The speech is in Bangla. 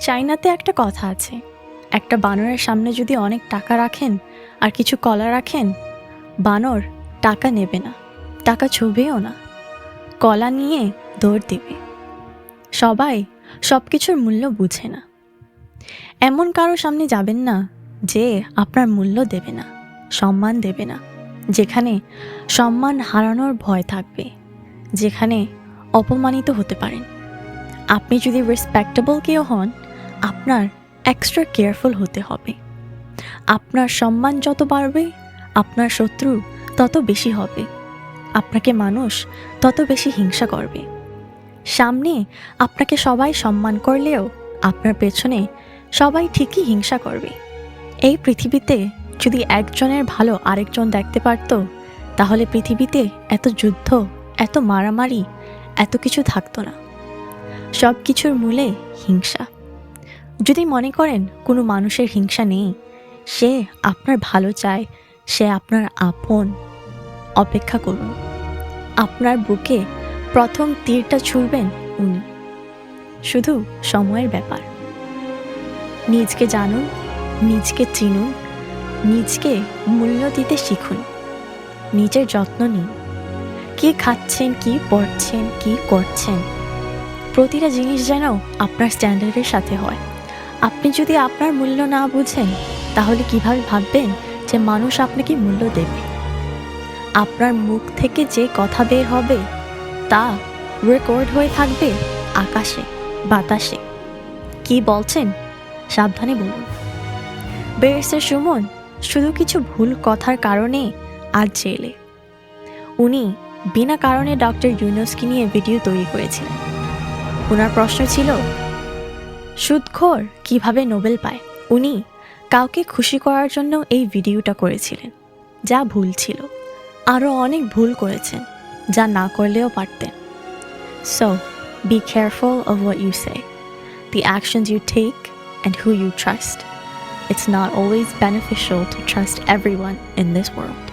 চাইনাতে একটা কথা আছে। একটা বানরের সামনে যদি অনেক টাকা রাখেন আর কিছু কলা রাখেন, বানর টাকা নেবে না, টাকা ছুবেও না। কলা নিয়ে দৌড় দেবে। সবাই সব কিছুর মূল্য বুঝে না। এমন কারও সামনে যাবেন না যে আপনার মূল্য দেবে না, সম্মান দেবে না, যেখানে সম্মান হারানোর ভয় থাকবে, যেখানে অপমানিত হতে পারেন। আপনি যদি রেসপেক্টেবল কেউ হন আপনার এক্সট্রা কেয়ারফুল হতে হবে। আপনার সম্মান যত বাড়বে, আপনার শত্রু তত বেশি হবে। আপনাকে মানুষ তত বেশি হিংসা করবে। সামনে আপনাকে সবাই সম্মান করলেও আপনার পেছনে সবাই ঠিকই হিংসা করবে। এই পৃথিবীতে যদি একজনের ভালো আরেকজন দেখতে পারতো, তাহলে পৃথিবীতে এত যুদ্ধ, এত মারামারি, এত কিছু থাকতো না। সব কিছুর মূলে হিংসা। যদি মনে করেন কোনো মানুষের হিংসা নেই, সে আপনার ভালো চায়, সে আপনার আপন। অপেক্ষা করুন, আপনার বুকে প্রথম তীরটা ছুড়বেন উনি। শুধু সময়ের ব্যাপার। নিজকে জানুন, নিজকে চিনুন, নিজকে মূল্য দিতে শিখুন। নিজের যত্ন নিন। কি খাচ্ছেন, কি পড়ছেন, কি করছেন? প্রতিটা জিনিস যেন আপনার স্ট্যান্ডার্ডের সাথে হয়। আপনি যদি আপনার মূল্য না বুঝেন, তাহলে কীভাবে ভাববেন যে মানুষ আপনাকে মূল্য দেবে? আপনার মুখ থেকে যে কথা বের হবে, তা রেকর্ড হয়ে থাকবে আকাশে, বাতাসে। কি বলছেন? সাবধানে বলুন। বেরেসের সুমন শুধু কিছু ভুল কথার কারণে আজ জেলে। উনি বিনা কারণে ডক্টর ইউনুসকে নিয়ে ভিডিও তৈরি করেছিলেন। ওনার প্রশ্ন ছিল সুদখোর কীভাবে নোবেল পায়? উনি কাউকে খুশি করার জন্য এই ভিডিওটা করেছিলেন, যা ভুল ছিল। আরও অনেক ভুল করেছেন, যা না করলেও পারতেন। So be careful of what you say the action you take and who you trust it's not always beneficial to trust everyone in this world